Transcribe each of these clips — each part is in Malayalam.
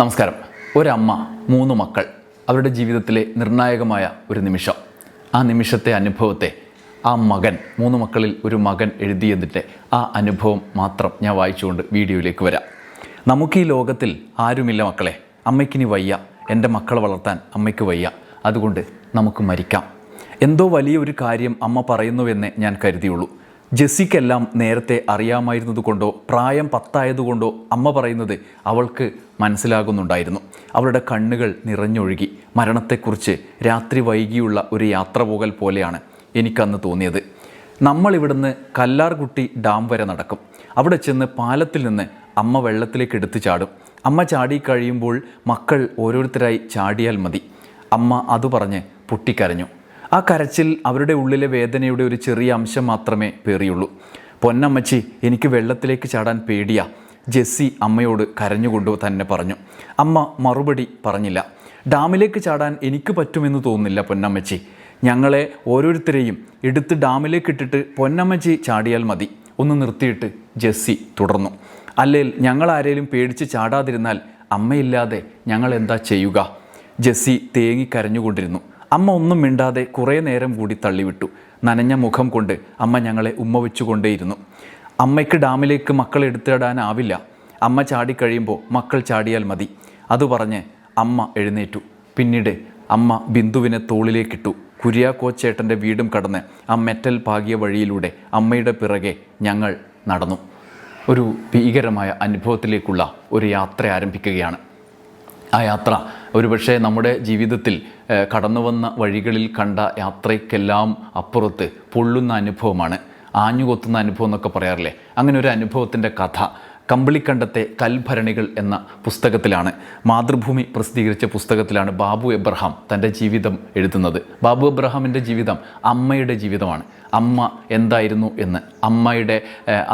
നമസ്കാരം. ഒരമ്മ മൂന്ന് മക്കൾ അവരുടെ ജീവിതത്തിലെ നിർണായകമായ ഒരു നിമിഷം. ആ നിമിഷത്തെ അനുഭവത്തെ ആ മകൻ മൂന്ന് മക്കളിൽ ഒരു മകൻ എഴുതിയതിന്റെ ആ അനുഭവം മാത്രം ഞാൻ വായിച്ചുകൊണ്ട് വീഡിയോയിലേക്ക് വരാം. നമുക്ക് ഈ ലോകത്തിൽ ആരുമില്ല മക്കളെ. അമ്മയ്ക്കിനി വയ്യ. എന്റെ മക്കളെ വളർത്താൻ അമ്മയ്ക്ക് വയ്യ. അതുകൊണ്ട് നമുക്ക് മരിക്കാം. എന്തോ വലിയൊരു കാര്യം അമ്മ പറയുന്നുവെന്നേ ഞാൻ കരുതിയുള്ളൂ. ജെസ്സിക്കെല്ലാം നേരത്തെ അറിയാമായിരുന്നതുകൊണ്ടോ പ്രായം പത്തായതുകൊണ്ടോ അമ്മ പറയുന്നത് അവൾക്ക് മനസ്സിലാകുന്നുണ്ടായിരുന്നു. അവളുടെ കണ്ണുകൾ നിറഞ്ഞൊഴുകി. മരണത്തെക്കുറിച്ച് രാത്രി വൈകിയുള്ള ഒരു യാത്ര പോകൽ പോലെയാണ് എനിക്കന്ന് തോന്നിയത്. നമ്മളിവിടുന്ന് കല്ലാർകുട്ടി ഡാം വരെ നടക്കും. അവിടെ ചെന്ന് പാലത്തിൽ നിന്ന് അമ്മ വെള്ളത്തിലേക്ക് എടുത്തു ചാടും. അമ്മ ചാടി കഴിയുമ്പോൾ മക്കൾ ഓരോരുത്തരായി ചാടിയാൽ മതി. അമ്മ അത് പറഞ്ഞ് പൊട്ടിക്കരഞ്ഞു. ആ കരച്ചിൽ അവരുടെ ഉള്ളിലെ വേദനയുടെ ഒരു ചെറിയ അംശം മാത്രമേ പേറിയുള്ളൂ. പൊന്നമ്മച്ചി എനിക്ക് വെള്ളത്തിലേക്ക് ചാടാൻ പേടിയാ ജെസ്സി അമ്മയോട് കരഞ്ഞുകൊണ്ട് തന്നെ പറഞ്ഞു. അമ്മ മറുപടി പറഞ്ഞില്ല. ഡാമിലേക്ക് ചാടാൻ എനിക്ക് പറ്റുമെന്ന് തോന്നുന്നില്ല പൊന്നമ്മച്ചി. ഞങ്ങളെ ഓരോരുത്തരെയും എടുത്ത് ഡാമിലേക്ക് ഇട്ടിട്ട് പൊന്നമ്മച്ചി ചാടിയാൽ മതി. ഒന്ന് നിർത്തിയിട്ട് ജെസ്സി തുടർന്നു. അല്ലെങ്കിൽ ഞങ്ങൾ ആരെയും പേടിച്ച് ചാടാതിരുന്നാൽ അമ്മയില്ലാതെ ഞങ്ങൾ എന്താ ചെയ്യുക? ജെസ്സി തേങ്ങി കരഞ്ഞുകൊണ്ടിരുന്നു. അമ്മ ഒന്നും മിണ്ടാതെ കുറേ നേരം കൂടി തള്ളിവിട്ടു. നനഞ്ഞ മുഖം കൊണ്ട് അമ്മ ഞങ്ങളെ ഉമ്മ വെച്ചുകൊണ്ടേയിരുന്നു. അമ്മയ്ക്ക് ഡാമിലേക്ക് മക്കൾ എടുത്തിടാനാവില്ല. അമ്മ ചാടിക്കഴിയുമ്പോൾ മക്കൾ ചാടിയാൽ മതി. അത് പറഞ്ഞ് അമ്മ എഴുന്നേറ്റു. പിന്നീട് അമ്മ ബിന്ദുവിനെ തോളിലേക്കിട്ടു. കുര്യാക്കോച്ചേട്ടന്റെ വീടും കടന്ന് ആ മെറ്റൽ പാകിയ വഴിയിലൂടെ അമ്മയുടെ പിറകെ ഞങ്ങൾ നടന്നു. ഒരു ഭീകരമായ അനുഭവത്തിലേക്കുള്ള ഒരു യാത്ര ആരംഭിക്കുകയാണ്. ആ യാത്ര ഒരുപക്ഷെ നമ്മുടെ ജീവിതത്തിൽ കടന്നു വന്ന വഴികളിൽ കണ്ട യാത്രയ്ക്കെല്ലാം അപ്പുറത്ത് പൊള്ളുന്ന അനുഭവമാണ്. ആഞ്ഞുകൊത്തുന്ന അനുഭവം എന്നൊക്കെ പറയാറില്ലേ? അങ്ങനെ ഒരു അനുഭവത്തിന്റെ കഥ കമ്പിളിക്കണ്ടത്തെ കൽഭരണികൾ എന്ന പുസ്തകത്തിലാണ്. മാതൃഭൂമി പ്രസിദ്ധീകരിച്ച പുസ്തകത്തിലാണ് ബാബു എബ്രഹാം തന്റെ ജീവിതം എഴുതുന്നത്. ബാബു എബ്രഹാമിന്റെ ജീവിതം അമ്മയുടെ ജീവിതമാണ്. അമ്മ എന്തായിരുന്നു എന്ന്. അമ്മയുടെ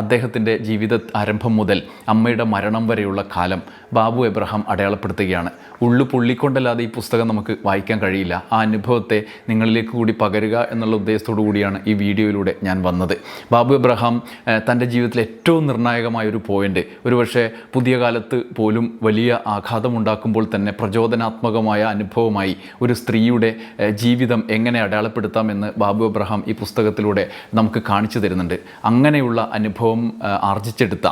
അദ്ദേഹത്തിന്റെ ജീവിത ആരംഭം മുതൽ അമ്മയുടെ മരണം വരെയുള്ള കാലം ബാബു എബ്രഹാം അടയാളപ്പെടുത്തുകയാണ്. ഉള്ളു പൊള്ളിക്കൊണ്ടല്ലാതെ ഈ പുസ്തകം നമുക്ക് വായിക്കാൻ കഴിയില്ല. ആ അനുഭവത്തെ നിങ്ങളിലേക്ക് കൂടി പകരുക എന്നുള്ള ഉദ്ദേശത്തോടു കൂടിയാണ് ഈ വീഡിയോയിലൂടെ ഞാൻ വന്നത്. ബാബു എബ്രഹാം തന്റെ ജീവിതത്തിലെ ഏറ്റവും നിർണായകമായ ഒരു പോയിന്റ് ഒരുപക്ഷെ പുതിയ കാലത്ത് പോലും വലിയ ആഘാതമുണ്ടാക്കുമ്പോൾ തന്നെ പ്രചോദനാത്മകമായ അനുഭവമായി ഒരു സ്ത്രീയുടെ ജീവിതം എങ്ങനെ അടയാളപ്പെടുത്താമെന്ന് ബാബു എബ്രഹാം ഈ പുസ്തകത്തിലൂടെ നമുക്ക് കാണിച്ചു തരുന്നുണ്ട്. അങ്ങനെയുള്ള അനുഭവം ആർജിച്ചെടുത്ത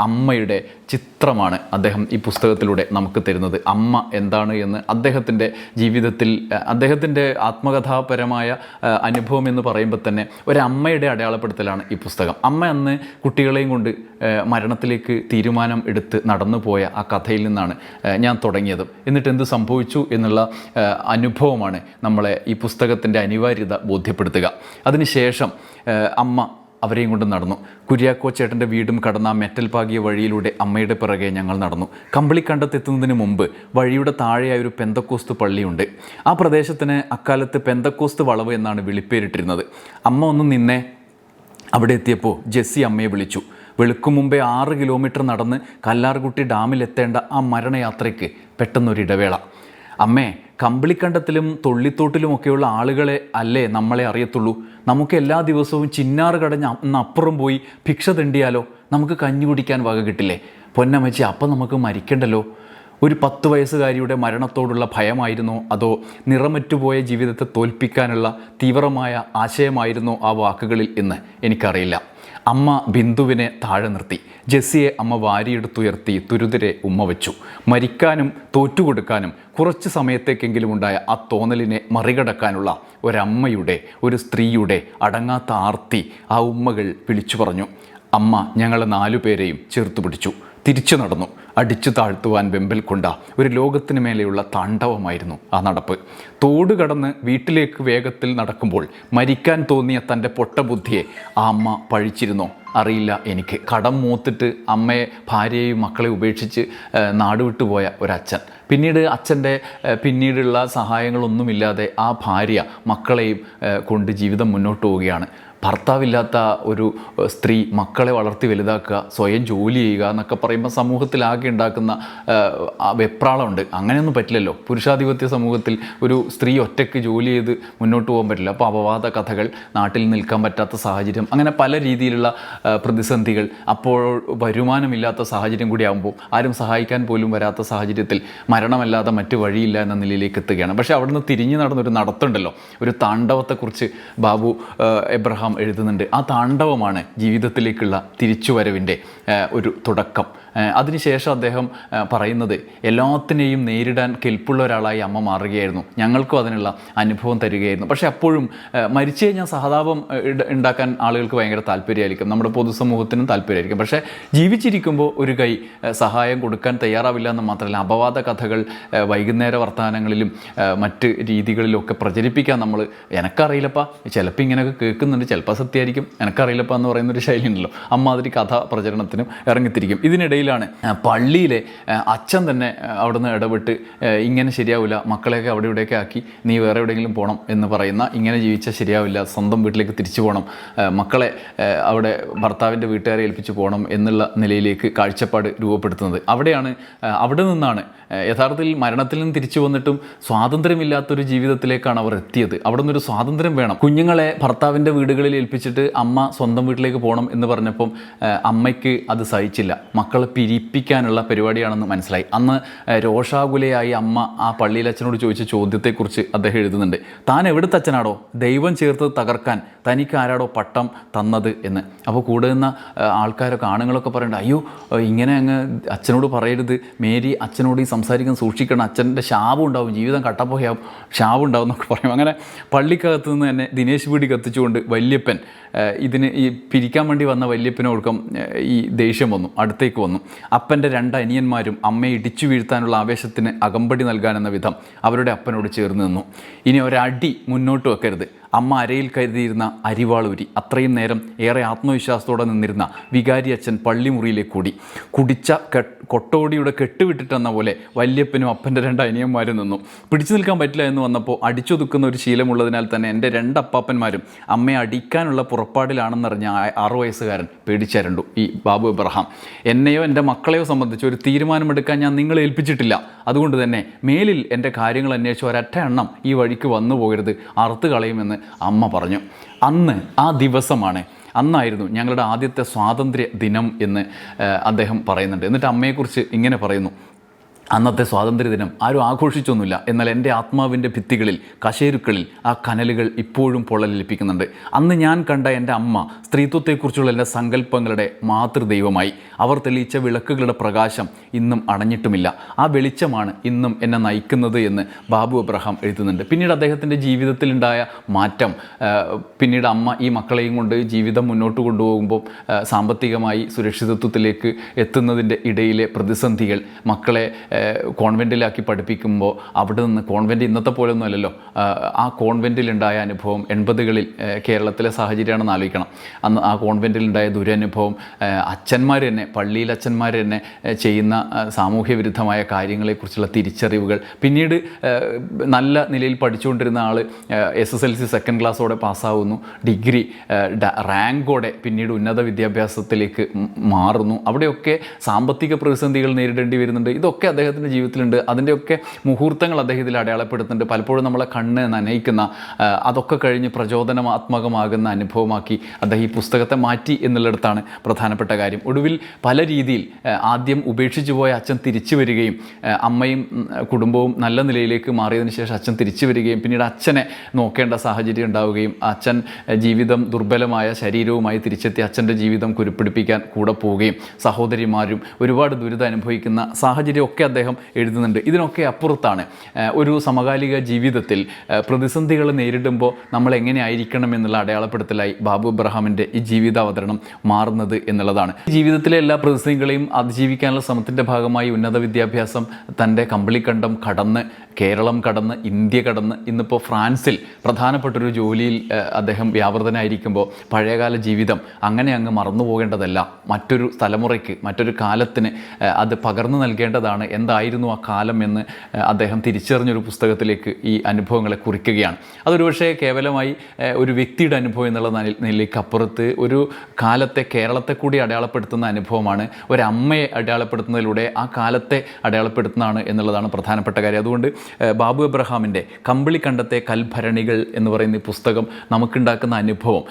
അമ്മയുടെ ചിത്രമാണ് അദ്ദേഹം ഈ പുസ്തകത്തിലൂടെ നമുക്ക് തരുന്നത്. അമ്മ എന്താണ് എന്ന് അദ്ദേഹത്തിന്റെ ജീവിതത്തിൽ അദ്ദേഹത്തിന്റെ ആത്മകഥാപരമായ അനുഭവം എന്ന് പറയുമ്പോൾ തന്നെ ഒരമ്മയുടെ അടയാളപ്പെടുത്തലാണ് ഈ പുസ്തകം. അമ്മ അന്ന് കുട്ടികളെയും കൊണ്ട് മരണത്തിലേക്ക് തീരുമാനം എടുത്ത് നടന്നു പോയ ആ കഥയിൽ നിന്നാണ് ഞാൻ തുടങ്ങിയത്. എന്നിട്ട് എന്ത് സംഭവിച്ചു എന്നുള്ള അനുഭവമാണ് നമ്മളെ ഈ പുസ്തകത്തിന്റെ അനിവാര്യത ബോധ്യപ്പെടുത്തുക. അതിനുശേഷം അമ്മ അവരെയും കൊണ്ട് നടന്നു. കുര്യാക്കോ ചേട്ടന്റെ വീടും കടന്ന മെറ്റൽ പാകിയ വഴിയിലൂടെ അമ്മയുടെ പിറകെ ഞങ്ങൾ നടന്നു. കമ്പിളിക്കണ്ടത്തെത്തുന്നതിന് മുമ്പ് വഴിയുടെ താഴെയായ ഒരു പെന്തക്കോസ്ത് പള്ളിയുണ്ട്. ആ പ്രദേശത്തിന് അക്കാലത്ത് പെന്തക്കോസ്ത് വളവ് എന്നാണ് വിളിപ്പേരിട്ടിരുന്നത്. അമ്മ ഒന്ന് നിന്നെ അവിടെ എത്തിയപ്പോൾ ജെസ്സി അമ്മയെ വിളിച്ചു. വെളുക്കും മുമ്പേ ആറ് കിലോമീറ്റർ നടന്ന് കല്ലാർകുട്ടി ഡാമിലെത്തേണ്ട ആ മരണയാത്രയ്ക്ക് പെട്ടെന്നൊരിടവേള. അമ്മേ കമ്പിളിക്കണ്ടത്തിലും തൊള്ളിത്തോട്ടിലുമൊക്കെയുള്ള ആളുകളെ അല്ലേ നമ്മളെ അറിയത്തുള്ളൂ? നമുക്ക് എല്ലാ ദിവസവും ചിന്നാറ് കടഞ്ഞ് അന്നപ്പുറം പോയി ഭിക്ഷ തെണ്ടിയാലോ? നമുക്ക് കഞ്ഞി കുടിക്കാൻ വക കിട്ടില്ലേ? പൊന്നമ്മച്ചി അപ്പം നമുക്ക് മരിക്കണ്ടല്ലോ? ഒരു പത്ത് വയസ്സുകാരിയുടെ മരണത്തോടുള്ള ഭയമായിരുന്നോ അതോ നിറമറ്റുപോയ ജീവിതത്തെ തോൽപ്പിക്കാനുള്ള തീവ്രമായ ആശയമായിരുന്നോ ആ വാക്കുകളിൽ എന്ന് എനിക്കറിയില്ല. അമ്മ ബിന്ദുവിനെ താഴെ നിർത്തി. ജെസ്സിയെ അമ്മ വാരിയെടുത്തുയർത്തി തുരുതിരെ ഉമ്മ വെച്ചു. മരിക്കാനും തോറ്റുകൊടുക്കാനും കുറച്ച് സമയത്തേക്കെങ്കിലും ഉണ്ടായ ആ തോന്നലിനെ മറികടക്കാനുള്ള ഒരമ്മയുടെ ഒരു സ്ത്രീയുടെ അടങ്ങാത്ത ആർത്തി ആ ഉമ്മകൾ വിളിച്ചു പറഞ്ഞു. അമ്മ ഞങ്ങളെ നാലുപേരെയും ചേർത്ത് പിടിച്ചു. തിരിച്ചു നടന്നു. അടിച്ചു താഴ്ത്തുവാൻ വെമ്പൽ കൊണ്ട ഒരു ലോകത്തിന് മേലെയുള്ള താണ്ഡവമായിരുന്നു ആ നടപ്പ്. തോട് കടന്ന് വീട്ടിലേക്ക് വേഗത്തിൽ നടക്കുമ്പോൾ മരിക്കാൻ തോന്നിയ തന്റെ പൊട്ടബുദ്ധിയെ ആ അമ്മ പഴിച്ചിരുന്നോ. അറിയില്ല എനിക്ക്. കടം മൂത്തിട്ട് അമ്മയെ ഭാര്യയെയും മക്കളെ ഉപേക്ഷിച്ച് നാടുവിട്ടുപോയ വിട്ടുപോയ ഒരച്ഛൻ. പിന്നീട് അച്ഛന്റെ പിന്നീടുള്ള സഹായങ്ങളൊന്നുമില്ലാതെ ആ ഭാര്യ മക്കളെയും കൊണ്ട് ജീവിതം മുന്നോട്ട് പോവുകയാണ്. ഭർത്താവില്ലാത്ത ഒരു സ്ത്രീ മക്കളെ വളർത്തി വലുതാക്കുക സ്വയം ജോലി ചെയ്യുക എന്നൊക്കെ പറയുമ്പോൾ സമൂഹത്തിലാകെ ഉണ്ടാക്കുന്ന വെപ്രാളമുണ്ട്. അങ്ങനെയൊന്നും പറ്റില്ലല്ലോ. പുരുഷാധിപത്യ സമൂഹത്തിൽ ഒരു സ്ത്രീ ഒറ്റയ്ക്ക് ജോലി ചെയ്ത് മുന്നോട്ട് പോകാൻ പറ്റില്ല. അപ്പോൾ അപവാദ കഥകൾ നാട്ടിൽ നിൽക്കാൻ പറ്റാത്ത സാഹചര്യം അങ്ങനെ പല രീതിയിലുള്ള പ്രതിസന്ധികൾ അപ്പോൾ വരുമാനമില്ലാത്ത സാഹചര്യം കൂടി ആകുമ്പോൾ ആരും സഹായിക്കാൻ പോലും വരാത്ത സാഹചര്യത്തിൽ മരണമല്ലാതെ മറ്റു വഴിയില്ല എന്ന നിലയിലേക്ക് എത്തുകയാണ്. പക്ഷേ അവിടുന്ന് തിരിഞ്ഞു നടന്നൊരു നടത്തുണ്ടല്ലോ ഒരു താണ്ഡവത്തെക്കുറിച്ച് ബാബു ഏഹ്, എബ്രഹാം എഴുതുന്നുണ്ട്. ആ താണ്ഡവമാണ് ജീവിതത്തിലേക്കുള്ള തിരിച്ചുവരവിന്റെ ഒരു തുടക്കം. അതിനുശേഷം അദ്ദേഹം പറയുന്നത് എല്ലാത്തിനെയും നേരിടാൻ കെൽപ്പുള്ള ഒരാളായി അമ്മ മാറുകയായിരുന്നു. ഞങ്ങൾക്കും അതിനുള്ള അനുഭവം തരികയായിരുന്നു. പക്ഷേ അപ്പോഴും മരിച്ചു കഴിഞ്ഞാൽ സഹതാപം ഉണ്ടാക്കാൻ ആളുകൾക്ക് ഭയങ്കര താല്പര്യമായിരിക്കും. നമ്മുടെ പൊതുസമൂഹത്തിനും താല്പര്യമായിരിക്കും. പക്ഷേ ജീവിച്ചിരിക്കുമ്പോൾ ഒരു കൈ സഹായം കൊടുക്കാൻ തയ്യാറാവില്ല എന്ന് മാത്രമല്ല അപവാദ കഥകൾ വൈകുന്നേര വർത്തമാനങ്ങളിലും മറ്റ് രീതികളിലും ഒക്കെ പ്രചരിപ്പിക്കാൻ നമ്മൾ എനക്കറിയില്ലപ്പാ ചിലപ്പോൾ ഇങ്ങനെയൊക്കെ കേൾക്കുന്നുണ്ട് ചിലപ്പോൾ സത്യമായിരിക്കും എനക്കറിയില്ലപ്പാ എന്ന് പറയുന്ന ഒരു ശൈലി ഉണ്ടല്ലോ അമ്മാതിരി കഥ പ്രചരണത്തിനും ഇറങ്ങിത്തിരിക്കും. ഇതിനിടയിലാണ് ആ, പള്ളിയിലെ അച്ഛൻ തന്നെ അവിടുന്ന് ഇടപെട്ട് ഇങ്ങനെ ശരിയാവില്ല മക്കളെയൊക്കെ അവിടെ ഇവിടെയൊക്കെ ആക്കി നീ വേറെ എവിടെയെങ്കിലും പോകണം എന്ന് പറയുന്ന ഇങ്ങനെ ജീവിച്ചാൽ ശരിയാവില്ല സ്വന്തം വീട്ടിലേക്ക് തിരിച്ചു പോകണം മക്കളെ അവിടെ ഭർത്താവിന്റെ വീട്ടുകാരെ ഏൽപ്പിച്ച് പോകണം എന്നുള്ള നിലയിലേക്ക് കാഴ്ചപ്പാട് രൂപപ്പെടുത്തുന്നത്. അവിടെയാണ് അവിടെ നിന്നാണ് യഥാർത്ഥത്തിൽ മരണത്തിൽ നിന്ന് തിരിച്ചു വന്നിട്ടും സ്വാതന്ത്ര്യമില്ലാത്തൊരു ജീവിതത്തിലേക്കാണ് അവർ എത്തിയത്. അവിടെ നിന്നൊരു സ്വാതന്ത്ര്യം വേണം. കുഞ്ഞുങ്ങളെ ഭർത്താവിന്റെ വീടുകളിൽ ഏൽപ്പിച്ചിട്ട് അമ്മ സ്വന്തം വീട്ടിലേക്ക് പോകണം എന്ന് പറഞ്ഞപ്പം അമ്മയ്ക്ക് അത് സഹിച്ചില്ല. മക്കളെ പിരിപ്പിക്കാനുള്ള പരിപാടിയാണെന്ന് മനസ്സിലായി. അന്ന് രോഷാകുലയായി അമ്മ ആ പള്ളിയിൽ അച്ഛനോട് ചോദിച്ച ചോദ്യത്തെക്കുറിച്ച് അദ്ദേഹം എഴുതുന്നുണ്ട്. താൻ എവിടുത്തെ അച്ഛനാടോ? ദൈവം ചേർത്ത് തകർക്കാൻ തനിക്ക് ആരാടോ പട്ടം തന്നത് എന്ന്. അപ്പോൾ കൂടെ നിന്ന ആ, ആൾക്കാരൊക്കെ ആണുങ്ങളൊക്കെ പറയണ്ട അയ്യോ ഇങ്ങനെ അങ്ങ് അച്ഛനോട് പറയരുത്. മേരി അച്ഛനോട് ഈ സംസാരിക്കാൻ സൂക്ഷിക്കണം. അച്ഛന്റെ ശാപം ഉണ്ടാവും. ജീവിതം കട്ടപ്പോയാവും. ശാപം ഉണ്ടാവും എന്നൊക്കെ പറയും. അങ്ങനെ പള്ളിക്കകത്ത് നിന്ന് തന്നെ ദിനേശ് വീടി കത്തിച്ചുകൊണ്ട് വല്യപ്പൻ ഇതിന് ഈ പിരിക്കാൻ വേണ്ടി വന്ന വല്യപ്പനോടക്കം ഈ ദേഷ്യം വന്നു അടുത്തേക്ക് വന്നു. അപ്പന്റെ രണ്ട് അനിയന്മാരും അമ്മയെ ഇടിച്ചു വീഴ്ത്താനുള്ള ആവേശത്തിന് അകമ്പടി നൽകാനെന്ന വിധം അവരുടെ അപ്പനോട് ചേർന്ന് നിന്നു. ഇനി ഒരടി മുന്നോട്ട് വെക്കരുത്. അമ്മ അരയിൽ കരുതിയിരുന്ന അരിവാളൂരി അത്രയും നേരം ഏറെ ആത്മവിശ്വാസത്തോടെ നിന്നിരുന്ന വികാരി അച്ഛൻ പള്ളിമുറിയിലേക്ക് കൂടി. കുടിച്ച കൊട്ടോടിയുടെ കെട്ടുവിട്ടിട്ടെന്ന പോലെ വല്യപ്പനും അപ്പന്റെ രണ്ട് അനിയന്മാരും നിന്നു. പിടിച്ചു നിൽക്കാൻ പറ്റില്ല എന്ന് വന്നപ്പോൾ അടിച്ചൊതുക്കുന്ന ഒരു ശീലമുള്ളതിനാൽ തന്നെ എന്റെ രണ്ട് അപ്പാപ്പന്മാരും അമ്മയെ അടിക്കാനുള്ള പുറപ്പാടിലാണെന്നറിഞ്ഞ ആറു വയസ്സുകാരൻ പേടിച്ചരണ്ടു. ഈ ബാബു എബ്രഹാം എന്നെയോ എന്റെ മക്കളെയോ സംബന്ധിച്ച് ഒരു തീരുമാനമെടുക്കാൻ ഞാൻ നിങ്ങളെ ഏൽപ്പിച്ചിട്ടില്ല. അതുകൊണ്ട് തന്നെ മേലിൽ എന്റെ കാര്യങ്ങൾ അന്വേഷിച്ച് ഒരൊറ്റ എണ്ണം ഈ വഴിക്ക് വന്നു പോകരുത് അറുത്ത് കളയുമെന്ന് അമ്മ പറഞ്ഞു. അന്ന് ആ ദിവസമാണ് അന്നായിരുന്നു ഞങ്ങളുടെ ആദ്യത്തെ സ്വാതന്ത്ര്യ ദിനം എന്ന് അദ്ദേഹം പറയുന്നുണ്ട്. എന്നിട്ട് അമ്മയെക്കുറിച്ച് ഇങ്ങനെ പറയുന്നു. അന്നത്തെ സ്വാതന്ത്ര്യദിനം ആരും ആഘോഷിച്ചൊന്നുമില്ല. എന്നാൽ എന്റെ ആത്മാവിന്റെ ഭിത്തികളിൽ കശേരുക്കളിൽ ആ കനലുകൾ ഇപ്പോഴും പൊള്ളലിപ്പിക്കുന്നുണ്ട് അന്ന് ഞാൻ കണ്ട എന്റെ അമ്മ സ്ത്രീത്വത്തെക്കുറിച്ചുള്ള എന്റെ സങ്കല്പങ്ങളുടെ മാതൃദൈവമായി. അവർ തെളിയിച്ച വിളക്കുകളുടെ പ്രകാശം ഇന്നും അണഞ്ഞിട്ടുമില്ല. ആ വെളിച്ചമാണ് ഇന്നും എന്നെ നയിക്കുന്നത് എന്ന് ബാബു അബ്രഹാം എഴുതുന്നുണ്ട്. പിന്നീട് അദ്ദേഹത്തിന്റെ ജീവിതത്തിലുണ്ടായ മാറ്റം പിന്നീട് അമ്മ ഈ മക്കളെയും കൊണ്ട് ജീവിതം മുന്നോട്ട് കൊണ്ടുപോകുമ്പോൾ സാമ്പത്തികമായി സുരക്ഷിതത്വത്തിലേക്ക് എത്തുന്നതിന്റെ ഇടയിലെ പ്രതിസന്ധികൾ മക്കളെ കോൺവെന്റിലാക്കി പഠിപ്പിക്കുമ്പോൾ അവിടെ നിന്ന് കോൺവെന്റ് ഇന്നത്തെ പോലൊന്നും അല്ലല്ലോ. ആ കോൺവെന്റിലുണ്ടായ അനുഭവം എൺപതുകളിൽ കേരളത്തിലെ സാഹചര്യമാണെന്ന് ആലോചിക്കണം. അന്ന് ആ കോൺവെന്റിലുണ്ടായ ദുരനുഭവം അച്ഛന്മാർ തന്നെ പള്ളിയിൽ അച്ഛന്മാർ തന്നെ ചെയ്യുന്ന സാമൂഹ്യ വിരുദ്ധമായ കാര്യങ്ങളെക്കുറിച്ചുള്ള തിരിച്ചറിവുകൾ. പിന്നീട് നല്ല നിലയിൽ പഠിച്ചുകൊണ്ടിരുന്ന ആൾ S S L C second ക്ലാസ്സോടെ പാസ്സാവുന്നു. ഡിഗ്രി റാങ്കോടെ പിന്നീട് ഉന്നത വിദ്യാഭ്യാസത്തിലേക്ക് മാറുന്നു. അവിടെയൊക്കെ സാമ്പത്തിക പ്രതിസന്ധികൾ നേരിടേണ്ടി വരുന്നുണ്ട്. ഇതൊക്കെ അദ്ദേഹത്തിന്റെ ജീവിതത്തിലുണ്ട്. അതിന്റെയൊക്കെ മുഹൂർത്തങ്ങൾ അദ്ദേഹത്തിൽ അടയാളപ്പെടുത്തുന്നുണ്ട്. പലപ്പോഴും നമ്മളെ കണ്ണ് നനയിക്കുന്ന അതൊക്കെ കഴിഞ്ഞ് പ്രചോദനാത്മകമാകുന്ന അനുഭവമാക്കി അദ്ദേഹം ഈ പുസ്തകത്തെ മാറ്റി എന്നുള്ളിടത്താണ് പ്രധാനപ്പെട്ട കാര്യം. ഒടുവിൽ പല രീതിയിൽ ആദ്യം ഉപേക്ഷിച്ചു പോയ അച്ഛൻ തിരിച്ചു വരികയും അമ്മയും കുടുംബവും നല്ല നിലയിലേക്ക് മാറിയതിന് ശേഷം അച്ഛൻ തിരിച്ചു വരികയും പിന്നീട് അച്ഛനെ നോക്കേണ്ട സാഹചര്യം ഉണ്ടാവുകയും അച്ഛൻ ജീവിതം ദുർബലമായ ശരീരവുമായി തിരിച്ചെത്തി അച്ഛന്റെ ജീവിതം കുരുപ്പിടിപ്പിക്കാൻ കൂടെ പോവുകയും സഹോദരിമാരും ഒരുപാട് ദുരിതം അനുഭവിക്കുന്ന സാഹചര്യമൊക്കെ അദ്ദേഹം എഴുതുന്നുണ്ട്. ഇതിനൊക്കെ അപ്പുറത്താണ്. ഒരു സമകാലിക ജീവിതത്തിൽ പ്രതിസന്ധികൾ നേരിടുമ്പോൾ നമ്മൾ എങ്ങനെ ആയിരിക്കണം എന്നുള്ള അടയാളപ്പെടുത്തലായി ബാബു ഇബ്രഹാമിന്റെ ഈ ജീവിതാവതരണം മാറുന്നത് എന്നുള്ളതാണ്. ജീവിതത്തിലെ എല്ലാ പ്രതിസന്ധികളെയും അതിജീവിക്കാനുള്ള ശ്രമത്തിന്റെ ഭാഗമായി ഉന്നത വിദ്യാഭ്യാസം തന്റെ കമ്പിളിക്കണ്ടം കടന്ന് കേരളം കടന്ന് ഇന്ത്യ കടന്ന് ഇന്നിപ്പോൾ ഫ്രാൻസിൽ പ്രധാനപ്പെട്ടൊരു ജോലിയിൽ അദ്ദേഹം വ്യാപൃതനായിരിക്കുമ്പോൾ പഴയകാല ജീവിതം അങ്ങനെ അങ്ങ് മറന്നു പോകേണ്ടതല്ല മറ്റൊരു തലമുറയ്ക്ക് മറ്റൊരു കാലത്തിന് അത് പകർന്നു നൽകേണ്ടതാണ് എന്ന എന്തായിരുന്നു ആ കാലം എന്ന് അദ്ദേഹം തിരിച്ചറിഞ്ഞൊരു പുസ്തകത്തിലേക്ക് ഈ അനുഭവങ്ങളെ കുറിക്കുകയാണ്. അതൊരു പക്ഷേ കേവലമായി ഒരു വ്യക്തിയുടെ അനുഭവം എന്നുള്ള നിലയ്ക്കപ്പുറത്ത് ഒരു കാലത്തെ കേരളത്തെ കൂടി അടയാളപ്പെടുത്തുന്ന അനുഭവമാണ് ഒരമ്മയെ അടയാളപ്പെടുത്തുന്നതിലൂടെ ആ കാലത്തെ അടയാളപ്പെടുത്തുന്നതാണ് എന്നുള്ളതാണ് പ്രധാനപ്പെട്ട കാര്യം. അതുകൊണ്ട് ബാബു എബ്രഹാമിന്റെ കമ്പിളി കണ്ടത്തെ കൽഭരണികൾ എന്ന് പറയുന്ന പുസ്തകം നമുക്കുണ്ടാക്കുന്ന അനുഭവം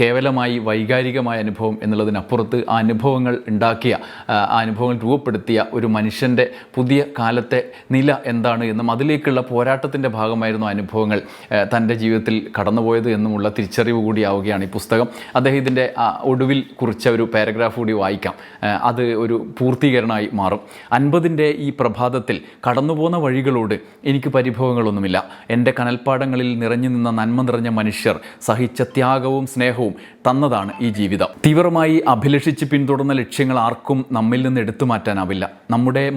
കേവലമായി വൈകാരികമായ അനുഭവം എന്നുള്ളതിനപ്പുറത്ത് ആ അനുഭവങ്ങൾ ഉണ്ടാക്കിയ ആ അനുഭവങ്ങൾ രൂപപ്പെടുത്തിയ ഒരു മനുഷ്യന്റെ കാലത്തെ നില എന്താണ് എന്നും അതിലേക്കുള്ള പോരാട്ടത്തിന്റെ ഭാഗമായിരുന്നു അനുഭവങ്ങൾ തന്റെ ജീവിതത്തിൽ കടന്നുപോയത് എന്നുമുള്ള തിരിച്ചറിവ് കൂടിയാവുകയാണ് ഈ പുസ്തകം. അദ്ദേഹം ഇതിന്റെ ഒടുവിൽ കുറിച്ച ഒരു പാരഗ്രാഫ് കൂടി വായിക്കാം. അത് ഒരു പൂർത്തീകരണമായി മാറും. അൻപതിന്റെ ഈ പ്രഭാതത്തിൽ കടന്നുപോകുന്ന വഴികളോട് എനിക്ക് പരിഭവങ്ങളൊന്നുമില്ല. എന്റെ കനൽപ്പാടങ്ങളിൽ നിറഞ്ഞു നിന്ന നന്മ നിറഞ്ഞ മനുഷ്യർ സഹിച്ച ത്യാഗവും സ്നേഹവും തന്നതാണ് ഈ ജീവിതം. തീവ്രമായി അഭിലഷിച്ച് പിന്തുടർന്ന ലക്ഷ്യങ്ങൾ ആർക്കും നമ്മിൽ നിന്ന് എടുത്തു മാറ്റാനാവില്ല. നമ്മുടെ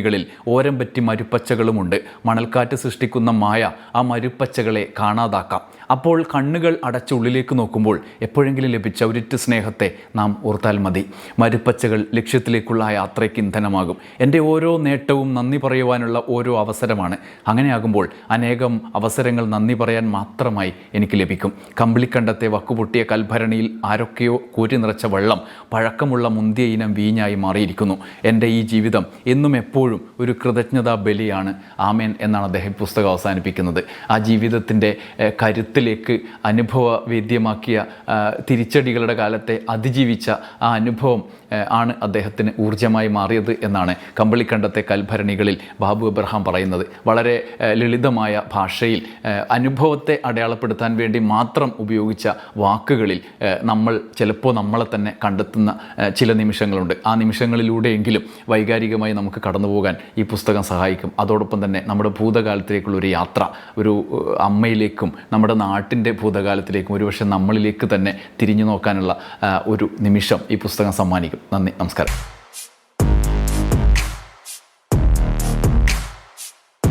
മരുഭൂമികളിൽ ഓരം പറ്റി മരുപ്പച്ചകളുമുണ്ട്. മണൽക്കാറ്റ് സൃഷ്ടിക്കുന്ന മായ ആ മരുപ്പച്ചകളെ കാണാതാക്കാം. അപ്പോൾ കണ്ണുകൾ അടച്ച് ഉള്ളിലേക്ക് നോക്കുമ്പോൾ എപ്പോഴെങ്കിലും ലഭിച്ച ഒരിറ്റ് സ്നേഹത്തെ നാം ഓർത്താൽ മതി. മരുപ്പച്ചകൾ ലക്ഷ്യത്തിലേക്കുള്ള യാത്രയ്ക്ക് ഇന്ധനമാകും. എന്റെ ഓരോ നേട്ടവും നന്ദി പറയുവാനുള്ള ഓരോ അവസരമാണ്. അങ്ങനെയാകുമ്പോൾ അനേകം അവസരങ്ങൾ നന്ദി പറയാൻ മാത്രമായി എനിക്ക് ലഭിക്കും. കമ്പിളിക്കണ്ടത്തെ വക്കുപൊട്ടിയ കൽഭരണിയിൽ ആരൊക്കെയോ കൂരി നിറച്ച വെള്ളം പഴക്കമുള്ള മുന്തിയ ഇനം വീഞ്ഞായി മാറിയിരിക്കുന്നു. എന്റെ ഈ ജീവിതം എന്നും എപ്പോഴും ഒരു കൃതജ്ഞതാ ബലിയാണ്. ആമേൻ എന്നാണ് അദ്ദേഹം പുസ്തകം അവസാനിപ്പിക്കുന്നത്. ആ ജീവിതത്തിന്റെ കരുത്തിലേക്ക് അനുഭവവേദ്യമാക്കിയ വേദ്യമാക്കിയ തിരിച്ചടികളുടെ കാലത്തെ അതിജീവിച്ച ആ അനുഭവം ആണ് അദ്ദേഹത്തിന് ഊർജമായി മാറിയത് എന്നാണ് കമ്പളിക്കണ്ടത്തെ കൽഭരണികളിൽ ബാബു എബ്രഹാം പറയുന്നത്. വളരെ ലളിതമായ ഭാഷയിൽ അനുഭവത്തെ അടയാളപ്പെടുത്താൻ വേണ്ടി മാത്രം ഉപയോഗിച്ച വാക്കുകളിൽ നമ്മൾ ചിലപ്പോൾ നമ്മളെ തന്നെ കണ്ടെത്തുന്ന ചില നിമിഷങ്ങളുണ്ട്. ആ നിമിഷങ്ങളിലൂടെയെങ്കിലും വൈകാരികമായി നമുക്ക് കടന്നു പോകാൻ ഈ പുസ്തകം സഹായിക്കും. അതോടൊപ്പം തന്നെ നമ്മുടെ ഭൂതകാലത്തിലേക്കുള്ള ഒരു യാത്ര ഒരു അമ്മയിലേക്കും നമ്മുടെ നാട്ടിന്റെ ഭൂതകാലത്തിലേക്കും ഒരുപക്ഷെ നമ്മളിലേക്ക് തന്നെ തിരിഞ്ഞു നോക്കാനുള്ള ഒരു നിമിഷം ഈ പുസ്തകം സമ്മാനിക്കും. നന്ദി നമസ്കാരം.